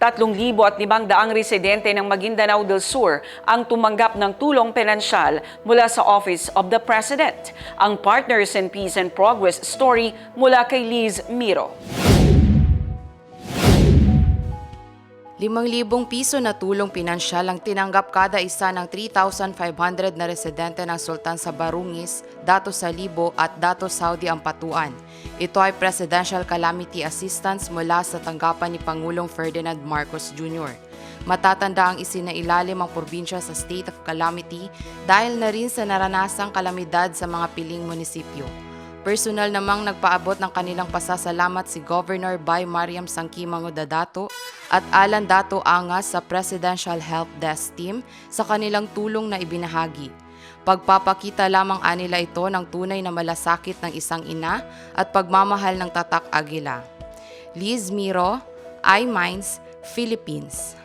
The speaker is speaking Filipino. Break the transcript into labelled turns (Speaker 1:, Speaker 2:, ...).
Speaker 1: 3,500 residente ng Maguindanao del Sur ang tumanggap ng tulong pinansyal mula sa Office of the President. Ang Partners in Peace and Progress story mula kay Liz Miro.
Speaker 2: 5,000 piso na tulong pinansyal ang tinanggap kada isa ng 3,500 na residente ng Sultan sa Barungis, Dato Salibo at Dato Saudi Ampatuan. Ito ay Presidential Calamity Assistance mula sa tanggapan ni Pangulong Ferdinand Marcos Jr. Matatanda ang isinailalim ang probinsya sa state of calamity dahil na rin sa naranasang kalamidad sa mga piling munisipyo. Personal namang nagpaabot ng kanilang pasasalamat si Governor Bay Mariam Sangkimango Dadato at Alan Dato Angas sa Presidential Help Desk Team sa kanilang tulong na ibinahagi. Pagpapakita lamang anila ito ng tunay na malasakit ng isang ina at pagmamahal ng tatak agila. Liz Miro, iMinds, Philippines.